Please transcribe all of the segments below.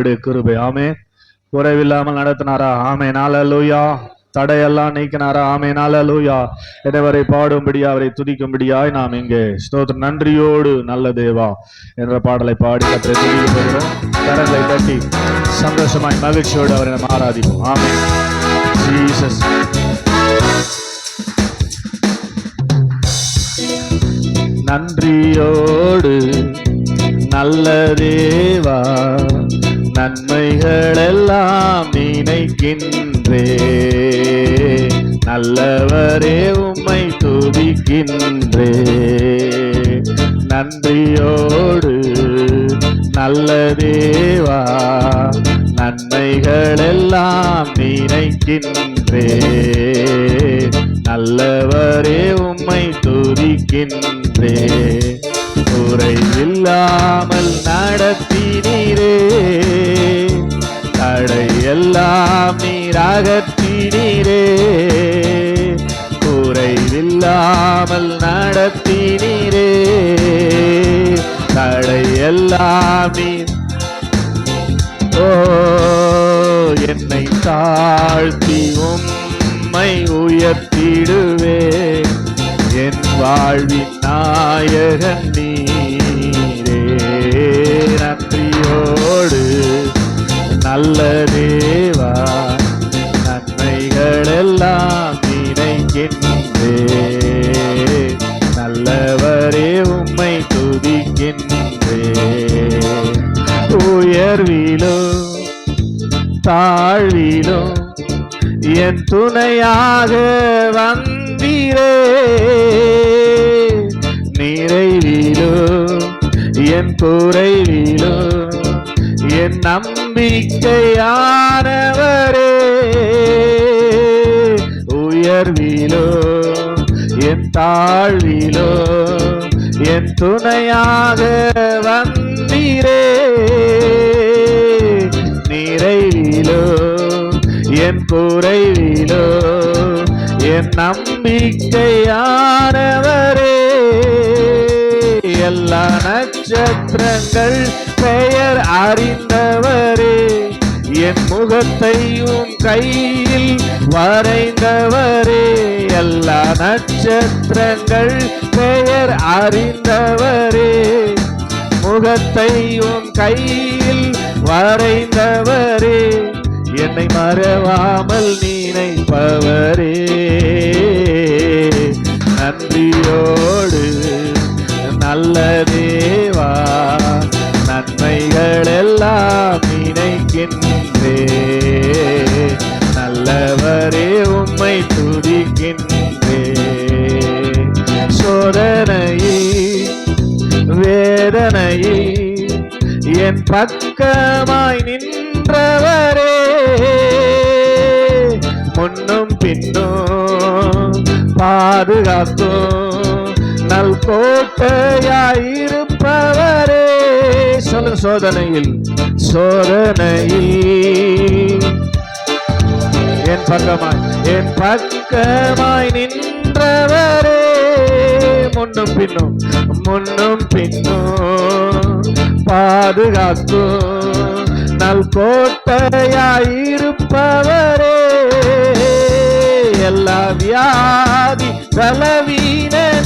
அவருடைய கிருபை. ஆமே குறைவில்லாமல் நடத்தினாரா? ஆமே நாளலூயா தடையெல்லாம் நீக்கினாரா? ஆமே நாளலூயா என்னவரை பாடும்படியா அவரை துதிக்கும்படியாய் நாம் இங்கே ஸ்தோத்திர நன்றியோடு நல்ல தேவா என்ற பாடலை பாடி கற்றை துதிக்கப்படுகிறோம் கரங்களை தட்டி சந்தோஷமாய் மகிழ்ச்சியோடு அவரை நம்ம ஆராதிப்போம். ஆமே ஜீசஸ் நன்றியோடு நல்ல தேவா நன்மைகளெல்லாம் நினைக்கின்றே. நல்லவரே உம்மை துதிக்கின்றே. நன்றியோடு நல்ல தேவா நன்மைகளெல்லாம் நினைக்கின்றே. நல்லவரே உம்மை துதிக்கின்றே. குறை இல்லாமல் நடத்த தடை தடையெல்லாம் நீராகத்தினீரே. குறைவில்லாமல் நடத்தினீரே. தடையெல்லாம் நீர் ஓ என்னை தாழ்த்தி உம்மை உயர்த்திடுவே. என் வாழ்வின் நாயகன் நீ. நல்ல தேவா நன்மைகளெல்லாம் நினைக்கின்றே. நல்லவரே உம்மை துதிக்கின்றே. உயர்விலோ தாழ்விலோ என் துணையாக வந்தீரே. நிறைவிலோ என் குறைவிலோ என் நம்பிக்கையானவரே உயர்விலோ என் தாழ்விலோ என் துணையாக வந்தீரே. நிறைவிலோ என் குறைவிலோ என் நம்பிக்கையானவரே. எல்லா நட்சத்திரங்கள் பெயர் அறிந்தவரே. என் முகத்தையும் கையில் வரைந்தவரே. எல்லா நட்சத்திரங்கள் பெயர் அறிந்தவரே. முகத்தையும் கையில் வரைந்தவரே. என்னை மறவாமல் நினைப்பவரே. நன்றியோடு நல்ல தேவா நன்மைகள் எல்லாம் நினைக்கின்றே. நல்லவரே உம்மை துதிக்கின்றே. சோதனையே வேதனையே என் பக்கமாய் நின்றவரே. முன்னும் பின்னும் பாதுகாத்தோம் நல் கோட்டையாயிருப்பவரே. சொல்லுங்க சோதனையில். சோதனையில். என் பக்கமாய் என் பக்கமாய் நின்றவரே. முன்னும் பின்னும் முன்னும் பின்னும் பாதுகாக்கும் நல் கோட்டையாயிருப்பவரே. எல்லா வியாதி பலவீன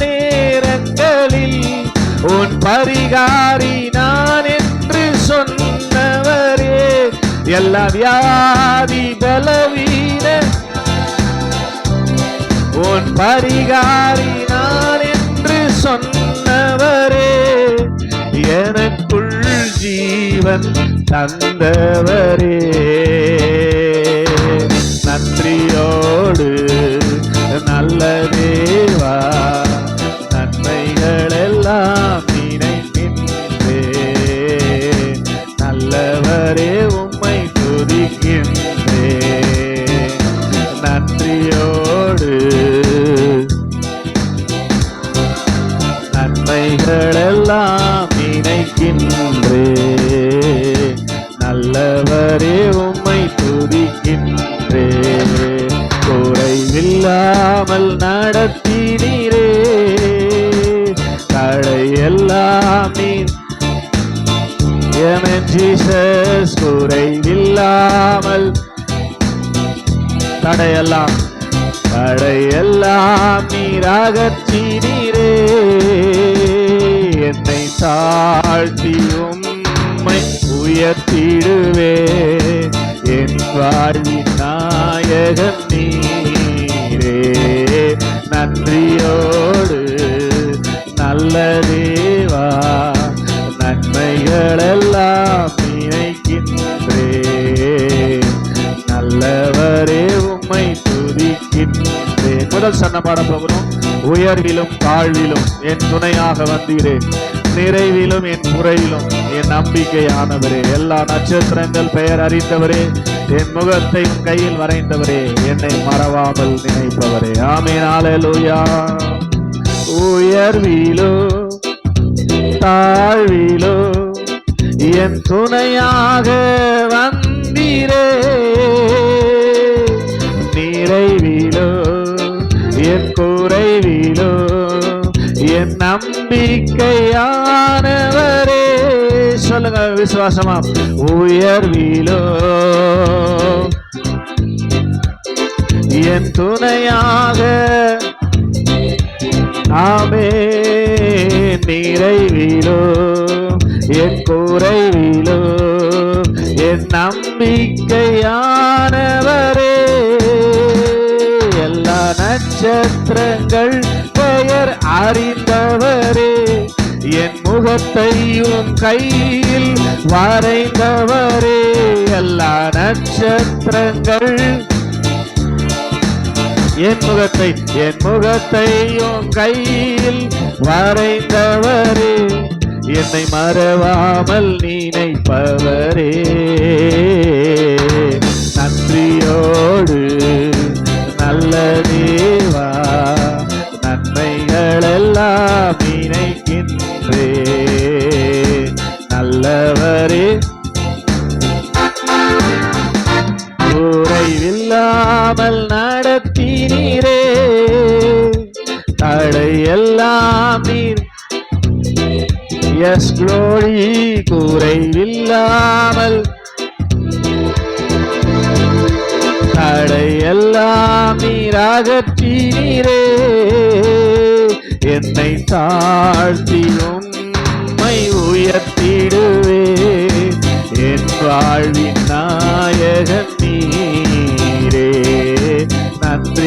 பரிகாரி நான் என்று சொன்னவரே எல்லா வியாதி பலவீன. உன் பரிகாரி நான் என்று சொன்னவரே எனக்குள் ஜீவன் தந்தவரே. நன்றியோடு நல்ல தேவா. வாழ்த்தி உம்மை உயர்த்திடுவே. என் வாழ்வின் நாயகன் நீரே. நன்றியோடு நல்ல தேவா நன்மைகளெல்லாம் நினைக்கின்றே. நல்லவரே உம்மை துதிக்கின்றே. முதல் சன்ன பாட போகிறோம். உயர்விலும் தாழ்விலும் என் துணையாக வந்தீரேன் நிறைவிலும் என் குறையிலும் என் நம்பிக்கையானவரே. எல்லா நட்சத்திரங்கள் பெயர் அறிந்தவரே. என் முகத்தை கையில் வரைந்தவரே. என்னை மறவாமல் நினைப்பவரே. ஆமேன். ஹalleluya. உயர்விலோ தாழ்விலோ என் துணையாக வந்தீரே. நிறைவிலோ என் குறைவிலோ என் நம்பிக்கையானவரே சொல்லுங்க விசுவாசமா. உயர்விலோ என் துணையாக ஆமே நிறைவிலோ என் குறைவிலோ என் நம்பிக்கையானவரே நட்சத்திரங்கள் பெயர் அறிந்தவரே. என் முகத்தையும் கையில் வரைந்தவரே. எல்லா நட்சத்திரங்கள் என் முகத்தை என் முகத்தையும் கையில் வரைந்தவரே. என்னை மறவாமல் நினைப்பவரே.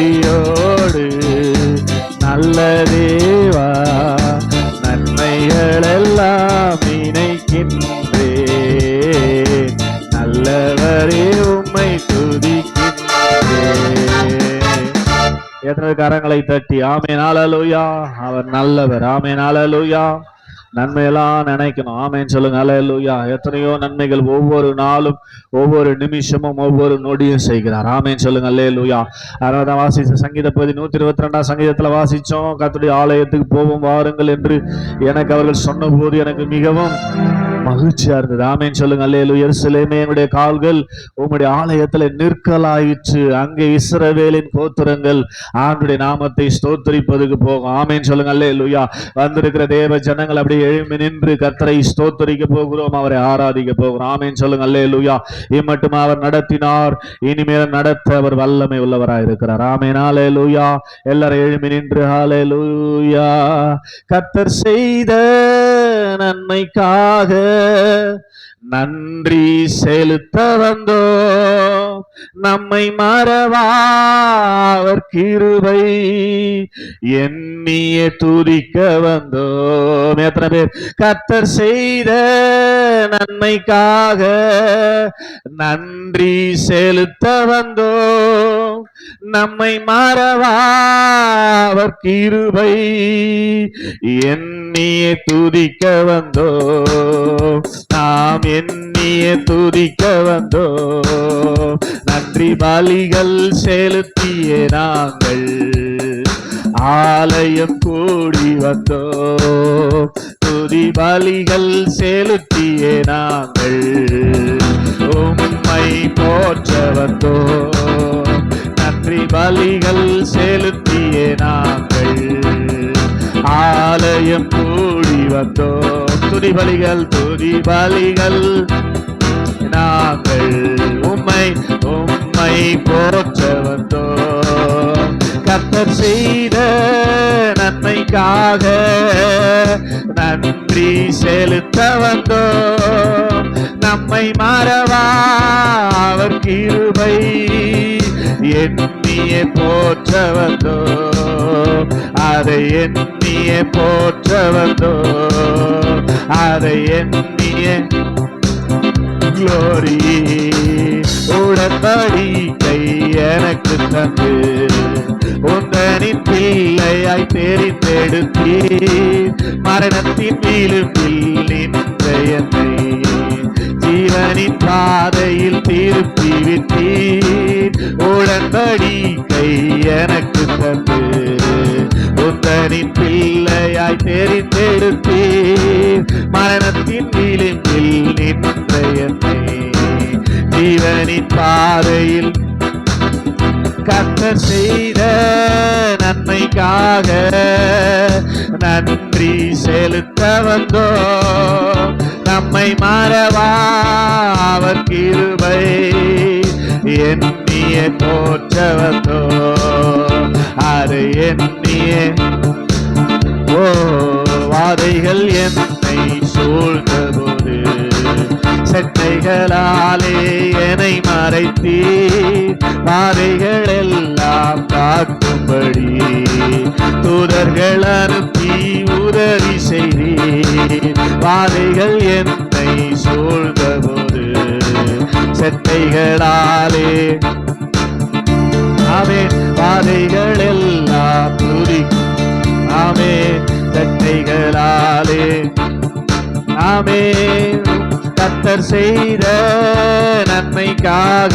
நன்றியோடு நல்ல தேவா நன்மைகளெல்லாம் நினைக்கின்றே நல்லவரே உம்மை துதிக்கின்றே. எத்தனை கரங்களை தட்டி ஆமே நாளலூயா அவர் நல்லவர் ஆமே நாளலூயா நன்மையெல்லாம் நினைக்கணும். ஆமேன்னு சொல்லுங்க. அலையலூயா எத்தனையோ நன்மைகள் ஒவ்வொரு நாளும் ஒவ்வொரு நிமிஷமும் ஒவ்வொரு நொடியும் செய்கிறார். ஆமேன்னு சொல்லுங்க. அல்லேலூயா அதனால தான் வாசிச்ச சங்கீத பகுதி நூற்றி இருபத்தி ரெண்டாம் சங்கீதத்தில் வாசித்தோம் கத்துடைய ஆலயத்துக்கு போவோம் வாருங்கள் என்று எனக்கு அவர்கள் சொன்னபோது எனக்கு மிகவும் மகிழ்ச்சியா இருந்தது. ஆமேன்னு சொல்லுங்க. அல்லேலு எருசலேமே என்னுடைய கால்கள் உம்முடைய ஆலயத்துல நிற்கலாயிற்று. அங்கே இஸ்ரவேலின் கோத்திரங்கள் ஆண்டுடைய நாமத்தை ஸ்தோத்தரிப்பதுக்கு போகும். ஆமேன். சொல்லுங்க. அல்லே லுயா வந்திருக்கிற தேவ ஜனங்கள் அப்படியே எழுமி நின்று கத்தரை ஸ்தோத்தரிக்க போகிறோம். அவரை ஆராதிக்க போகிறோம். ஆமேன். சொல்லுங்க. அல்லேலூயா. இம்மட்டும் அவர் நடத்தினார். இனிமேல் நடத்த அவர் வல்லமை உள்ளவராய் இருக்கிறார். ஆமேன். லுயா எல்லாரும் எழுமி நின்று. ஆளே லுயா கத்தர் செய்த நன்மைக்காக நன்றி செலுத்த வந்தோ நம்மை மறவாவர் கிருபை. எண்ணிய துதிக்க வந்தோம் எத்தனை பேர்? கத்தர் செய்த நன்மைக்காக நன்றி செலுத்த வந்தோம் நம்மை மறவா அவர் கிருபை. எண்ணிய துதிக்க வந்தோ? நாம் எண்ணிய துதிக்க வந்தோ? நன்றி பலிகள் செலுத்திய நாங்கள் ஆலயம் கூடி வந்தோ. துதி பலிகள் செலுத்திய நாங்கள் உம்மை போற்ற வந்தோ. நன்றி பலிகள் செலுத்திய நாங்கள். ஆலயம் கூடி வந்தோ துதி பலிகள் துதி பலிகள் நாங்கள் உம்மை உம்மை போற்ற வந்தோம். கத்தர் செய்த நன்மைக்காக நன்றி செலுத்த வந்தோம். நம்மை மாறவா அவர் கிருபை. எண்ணிய போற்ற வந்தோம். அதை எண்ணிய போற்ற வந்தோ அதை எண்ணிய glory. கை எனக்கு தந்து. உந்தனின் பிள்ளையாய் தெரிந்தெடுத்தீ மரணத்தின் மீளும் நின்ற என்னை ஜீவனின் பாதையில் திருப்பி விட்டீர். உடன்படிக்கை எனக்கு தந்து. உந்தனின் பிள்ளையாய் தெரிந்தெடுத்தீர். மரணத்தின் விளிம்பில் நின்ற என்னை ஜீவனின் பாதையில் கத்த செய்த நன்மைக்காக நன்றி செலுத்த வந்தோ நம்மை மறவா? அவர் கிருபை எண்ணிய தோற்றவத்தோ அது எண்ணிய ஓ வாதைகள் என்னை சூழ் செட்டைகளாலே என்னை மறைத்தீ. பாதைகள் எல்லாம் காக்கும்படி தூதர்கள் அனுப்பி உதவி செய்தீர் பாதைகள் என்னை சூழ்ந்தபோது செட்டைகளாலே. ஆமே பாதைகள் எல்லாம் துதிக்கும் ஆமே சட்டைகளாலே. ஆமே கத்தர் செய்த நன்மைக்காக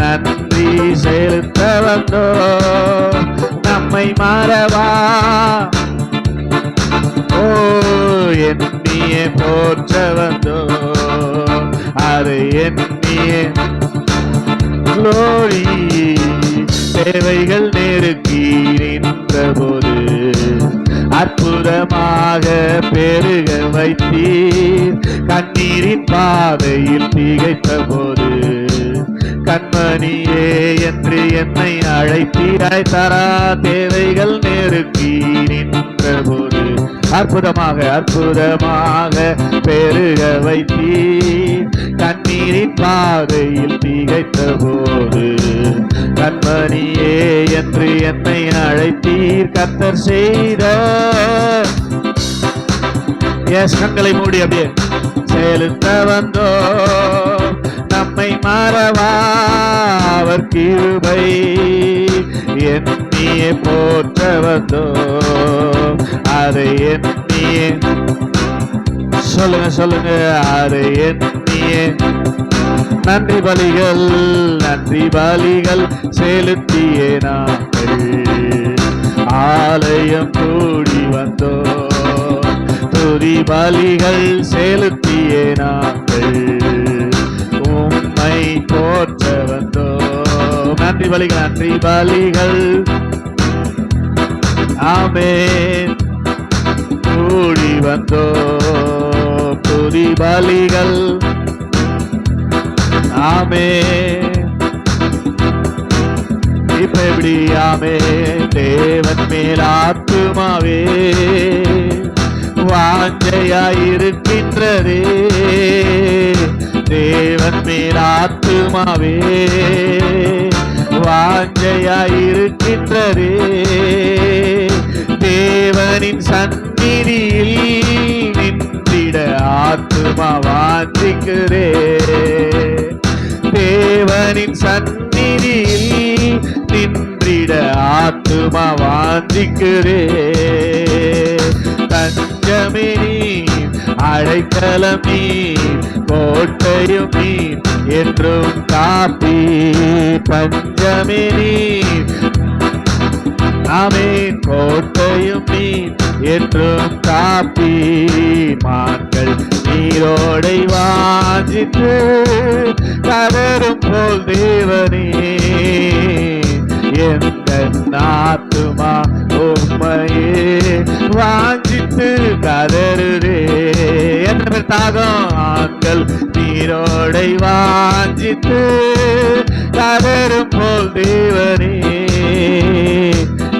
நன்றி செலுத்த வந்தோ நம்மை மறவா? ஓ எண்ணிய போற்ற வந்தோ அது எண்ணிய glory தேவைகள் நெருக்கி நின்றபோது அற்புதமாக பெருக வைத்தீர். கண்ணீரின் பாதையில் திகைத்த போது கண்மணியே என்று என்னை அழைத்தீராய். தரா தேவைகள் நெருக்கி அற்புதமாக அற்புதமாக பெருக வைத்தீர். கண்ணீரின் பாதையில் திகைத்த போது கண்மணியே என்று என்னை அழைத்தீர். கத்தர் செய்த கண்களை மூடி அப்படியே. செலுத்த வந்தோ நம்மை மறவா அவர் கிருபை. எண்ணியே போற்ற வந்தோ அதை எண்ணியே சொல்லுங்க சொல்லுங்க. அதை எண்ணியே நன்றி பலிகள் நன்றி பலிகள் செலுத்தியே நாங்கள். ஆலயம் கூடி வந்தோ துதி பலிகள் செலுத்தியே நாங்கள். நன்றி பலிகள் நன்றி பலிகள் ஆமே கூடி வந்தோ துதி பலிகள் ஆமே இப்ப எப்படி? ஆமே தேவன் மேல் ஆத்துமாவே. வாஞ்சையாயிருக்கின்றதே தேவன் மேல் ஆத்துமாவே. வாஞ்சையாயிருக்கின்றதே. தேவனின் சந்நிதியில் நின்றிட ஆத்துமா வாஞ்சிக்கிறே. தேவனின் சந்நிதியில் நின்றிட ஆத்துமா வாஞ்சிக்கிறே. தஞ்சமே நீர் அடைக்கலம் கோட்டையும் நீர் என்றும் காப்பி பஞ்சமே நீர். ஆமேன் கோட்டையும் நீ என்றும் காப்பி மான்கள் நீரோடை வாஞ்சித்து கதரும் போல் தேவனே. எந்த ஆத்துமா உண்மையே? வாஞ்சித்து வாஞ்சித்து கதறுதே. எத்தனை பேர்? தாகம். ஆண்கள் நீரோடை வாஞ்சித்து கதறும் போல் தேவனே.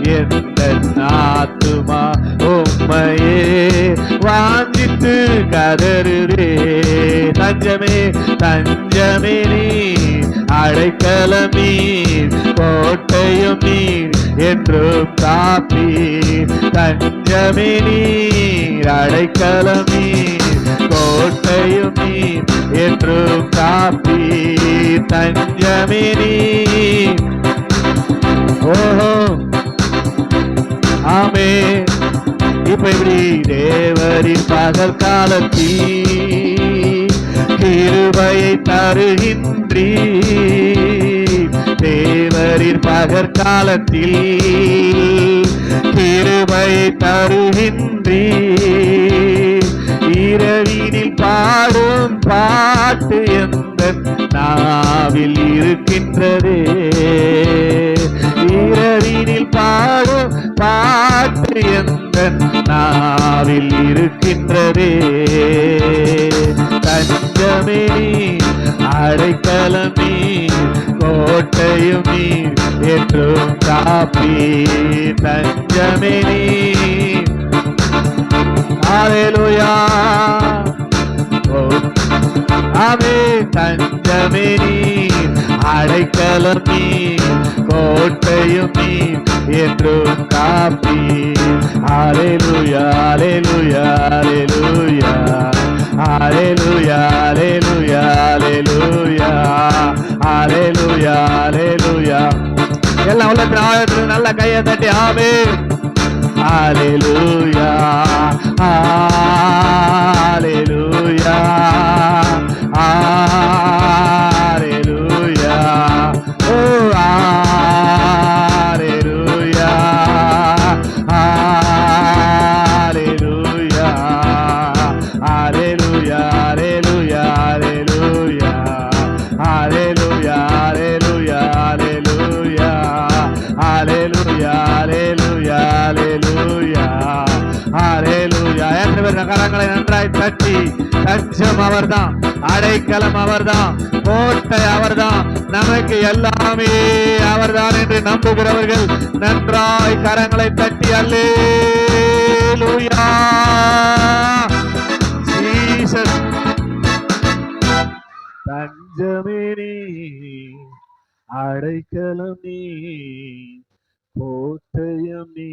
எந்த ஆத்துமா உண்மையே? வாஞ்சித்து கதறுதே. தஞ்சமே தஞ்சமே நீ. அடைக்கலமீர் நீர் கோட்டையும் நீர் என்றும் காப்பி தஞ்சமே நீர் அடைக்கலமீர் நீர் கோட்டையும் நீர் என்றும் காப்பி தஞ்சமே நீர். ஓஹோ. ஆமே இப்ப இப்படி தேவரின் பகல் காலத்தில் கிருபையை தருகின்றீ தேவரின் பகற்காலத்தில் கிருபையை தருகின்றீ இரவினில் பாடும் பாட்டு எந்த நாவில் இருக்கின்றதே. இரவினில் பாடும் பாட்டு எந்த நாவில் இருக்கின்றதே. அடைக்கலமே அடைக்கலமே கோட்டையுமே என்றும் காப்பி தஞ்சமே ஆவேலுயா ஆவே தஞ்சமே அடைக்கலமே கோட்டையுமே என்றும் காப்பி. ஆவேலுயா ஆழத்துல நல்ல கையை தட்டி ஆமே Hallelujah. Hallelujah. Hallelujah. கரங்களை தட்டி தஞ்சம் அவர்தான் அடைக்கலம் அவர்தான் கோட்டை அவர்தான். நமக்கு எல்லாமே அவர்தான் என்று நம்புகிறவர்கள் நன்றாய் கரங்களை தட்டி அல்லே ஜீசஸ். தஞ்சமே நீ அடைக்கலம் நீ கோட்டையம் நீ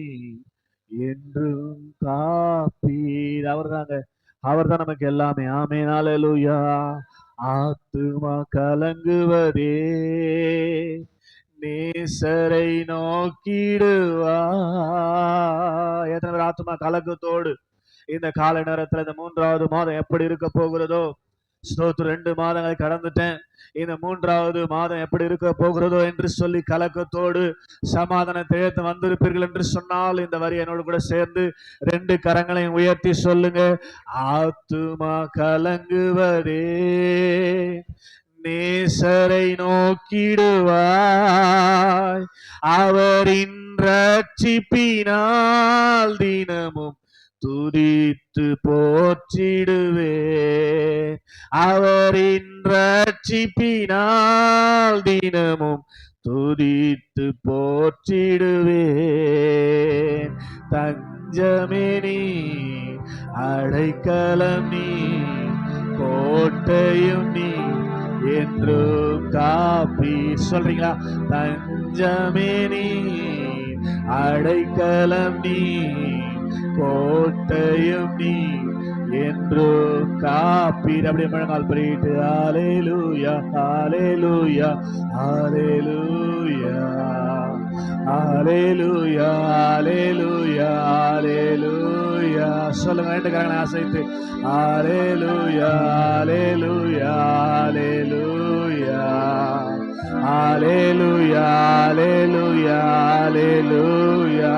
என்றும் காப்பீர். அவர் அவர்தான் நமக்கு எல்லாமே. ஆமே நாளூயா ஆத்துமா கலங்குவதே நேசரை நோக்கிடுவா எத்தனை பேர் ஆத்துமா கலக்கத்தோடு இந்த கால நேரத்துல இந்த மூன்றாவது மாதம் எப்படி இருக்க போகிறதோ ஸ்தோத்திரம் ரெண்டு மாதங்களை கடந்துட்டேன். இந்த மூன்றாவது மாதம் எப்படி இருக்க போகிறதோ என்று சொல்லி கலக்கத்தோடு சமாதானத்தை தேர்த்து வந்திருப்பீர்கள் என்று சொன்னால் இந்த வரி என்னோடு கூட சேர்ந்து ரெண்டு கரங்களையும் உயர்த்தி சொல்லுங்க. ஆத்துமா கலங்குவதே நேசரை நோக்கிடுவாய். அவரின் ரட்சிப்பினால் தினமும் துதித்து போற்றிடுவே அவரின் ரட்சிப்பினால் தினமும் துதித்து போற்றிடுவேன். தஞ்சமே நீ அடைக்கலம் நீ கோட்டையும் நீ என்று காப்பி. சொல்றீங்களா? தஞ்சமே நீ அடைக்கலம் நீ கோட்டையும் நீ என்றோ காப்பீர். அப்படியே முழங்கால் பிரிட்டு ஆலே லூயா ஆலே லூயா ஆலே லூயா ஆலே லூயா ஆலே லூயா ஆலே லூயா சொல்லுங்க வேண்டுக்கிறாங்க அசைத்து ஆலே லூயா ஆலே லூயா ஆலே லூயா ஆலே லூயா ஆலே லூயா ஆலே லூயா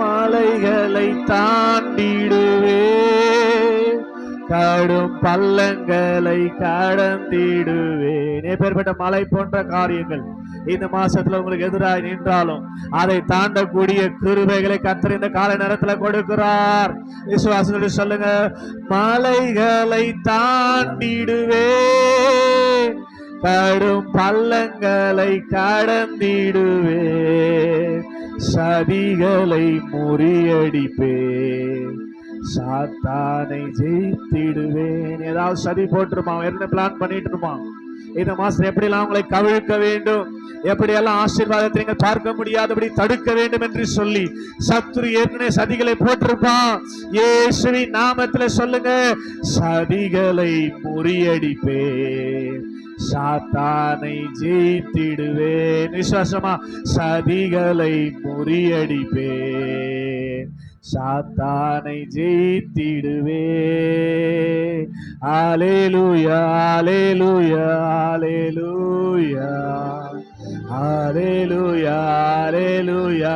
மலைகளை தாண்டிடுவே. கடும் பள்ளங்களை கடந்திடுவேன். எப்பேற்பட்ட மலை போன்ற காரியங்கள் இந்த மாசத்துல உங்களுக்கு எதிராக நின்றாலும் அதை தாண்டக்கூடிய கிருபைகளை கத்தர் இந்த கால நேரத்துல கொடுக்கிறார். விசுவாசத்தோடு சொல்லுங்க மலைகளை தாண்டிடுவே. கடும் பள்ளங்களை கடந்திடுவே. சதிகளை முறியடிப்பே சாத்தானை ஜெயித்திடுவேன். ஏதாவது சதி போட்டுருமா? என்ன பிளான் பண்ணிட்டு இருப்பான் இந்த மாசம் எப்படியெல்லாம் உங்களை கவிழ்க்க வேண்டும்? எப்படியெல்லாம் ஆசீர்வாதத்தை நீங்கள் பார்க்க முடியாதபடி தடுக்க வேண்டும் என்று சொல்லி சத்ரு ஏற்கனவே சதிகளை போட்டிருப்பான். இயேசுவின் நாமத்துல சொல்லுங்க சதிகளை முறியடிப்பேன் சாத்தானை ஜெயித்திடுவேன் விசுவாசமா? சதிகளை முறியடிப்பேன். சாத்தானை ஜெயித்திடுவே ஆலேலூயா ஆலேலூயா ஆலேலூயா ஆலேலூயா ஆலேலூயா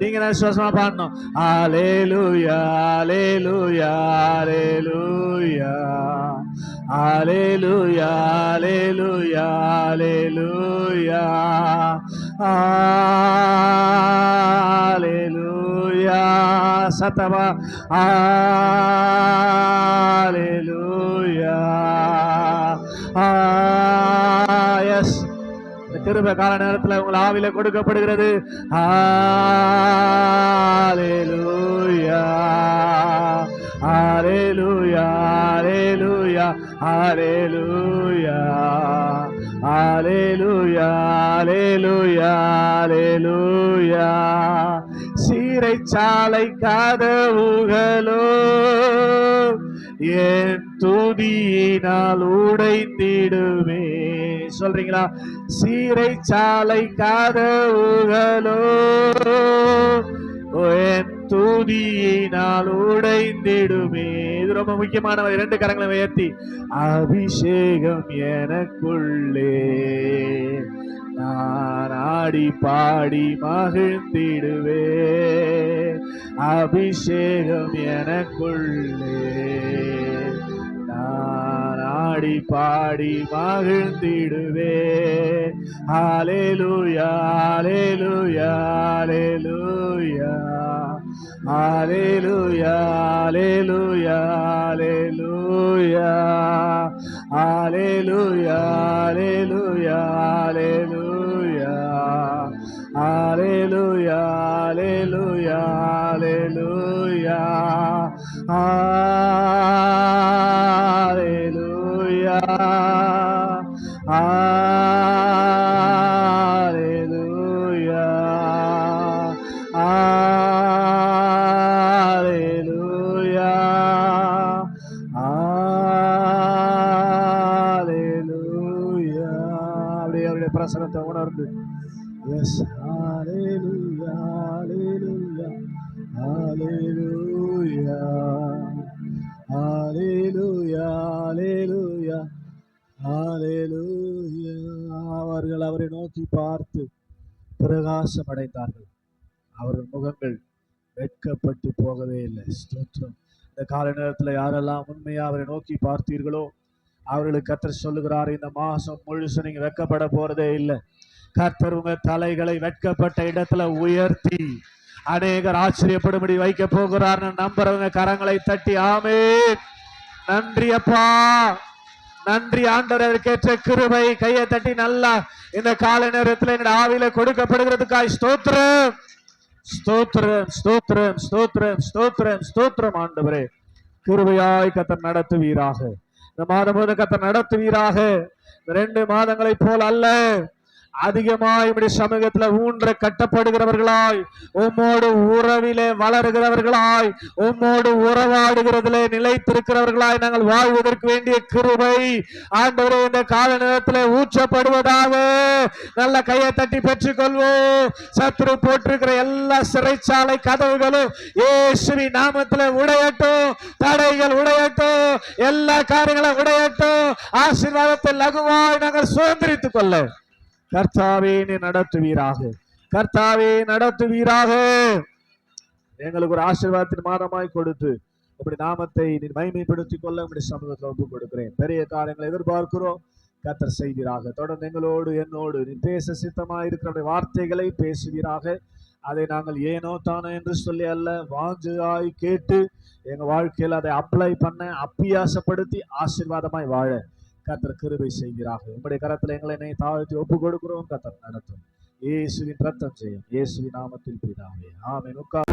நீங்க தான் விசுவாசமா பாடணும் ஆலேலூயா ஆலேலூயா ஆலேலூயா ஆலேலூயா ஆலேலூயா ஆலேலூயா ஆலேலூயா சத்தமா ஆலேலூயா எஸ் இந்த கிருப கால நேரத்துல உங்கள் ஆவில கொடுக்கப்படுகிறது ஹalleluya ஹalleluya ஹalleluya ஹalleluya ஹalleluya ஹalleluya ஹalleluya சிறைச்சாலை கதவுகளோ என் துதியினால் உடைந்திடுமே சொல்றீங்களா? சிறைச்சாலை கதவுகளோ என் துதியினால் உடைந்திடுமே. இது ரொம்ப முக்கியமானவர் இரண்டு கரங்களை உயர்த்தி அபிஷேகம் எனக்குள்ளே. நான் ஆடி பாடி மகிழ்ந்திடுவே. அபிஷேகம் எனக்குள்ளே. நான் ஆடி பாடி மகிழ்ந்திடுவே. Alleluia alleluia alleluia alleluia alleluia alleluia Aleluya, aleluya, aleluya. Aleluya, aleluya, aleluya. Aleluya. Aleluya. Aleluya. Aleluya. அப்படியே அப்படியே பிரசனத்தை உணர்ந்து yes Hallelujah, hallelujah, hallelujah. Hallelujah, hallelujah, hallelujah. அவர்கள் அவரை நோக்கி பார்த்து பிரகாசமடைந்தார்கள் அவர்கள் முகங்கள் வெட்கப்பட்டு போகவே இல்லை ஸ்தோத்திரம் இந்த கால நேரத்தில் யாரெல்லாம் உண்மையாக அவரை நோக்கி பார்த்தீர்களோ அவர்களுக்கு கர்த்தர் சொல்லுகிறார் இந்த மாதம் முழுசு நீங்கள் வெட்கப்பட போகிறதே இல்லை கர்த்தர் உங்க தலைகளை வெட்கப்பட்ட இடத்துல உயர்த்தி அநேகர் ஆச்சரியப்படும்படி வைக்க போகிறார்னு நம்புறவங்க கரங்களை தட்டி ஆமே நன்றி அப்பா. நன்றி ஆண்டவருக்கேற்ற கிருபை. கையை தட்டி நல்லா இந்த கால நேரத்தில் என்னோட ஆவியில கொடுக்கப்படுகிறதுக்காய் ஸ்தோத்திரம். ஸ்தோத்திரம் ஸ்தோத்திரம் ஸ்தோத்திரம் ஸ்தோத்திரம் ஸ்தோத்திரம் ஆண்டவரே. கிருபையாய் கத்தர் நடத்துவீராக. இந்த மாதம் போது கத்தர் நடத்துவீராக. ரெண்டு மாதங்களைப் போல் அல்ல. அதிகமாய் இப்படி சமூகத்துல ஊன்ற கட்டப்படுகிறவர்களாய் உம்மோடு உறவிலே வளர்கிறவர்களாய் உம்மோடு உறவாடுகிறதிலே நிலைத்திருக்கிறவர்களாய் நாங்கள் வாழ்வதற்கு வேண்டிய கிருபை ஆண்டவரே இந்த கால நேரத்திலே ஊற்றப்படுவதாக நல்ல கையை தட்டி பெற்றுக்கொள்வோம். சத்துரு போட்டிருக்கிற எல்லா சிறைச்சாலை கதவுகளும் இயேசுவி நாமத்துல உடையட்டும் தடைகள் உடையட்டும் எல்லா காரியங்களும் உடையட்டும். ஆசீர்வாதத்தை லகுவாய் நாங்கள் சுதந்திரித்துக் கொள்ள கர்த்தாவே நீ நடத்துவீராக. கர்த்தாவே நடத்துவீராக. எங்களுக்கு ஒரு ஆசீர்வாதத்தின் மாதமாய் கொடுத்து அப்படி நாமத்தை நீ மைமைப்படுத்தி கொள்ள உங்களுடைய சமூகத்தில் ஒப்பு கொடுக்கிறேன். பெரிய காரியங்களை எதிர்பார்க்கிறோம். கத்தர் செய்வீராக. தொடர்ந்து எங்களோடு என்னோடு நீ பேச சித்தமாக இருக்கிற வார்த்தைகளை பேசுவீராக. அதை நாங்கள் ஏனோ தானோ என்று சொல்லி அல்ல வாஞ்சாய் கேட்டு எங்கள் வாழ்க்கையில் அதை அப்ளை பண்ண அப்பியாசப்படுத்தி ஆசீர்வாதமாய் வாழ. கத்தர் கிருபை செய்கிறார் உங்களுடைய கரத்தில் எங்களை என்னை தாழ்த்தி ஒப்பு கொடுக்கிறோம் கத்தர் நடத்தும். இயேசுவின் ரத்தம் செய்யும் இயேசுவின் நாமத்தில் பிதாவே. ஆமென். உட்கார்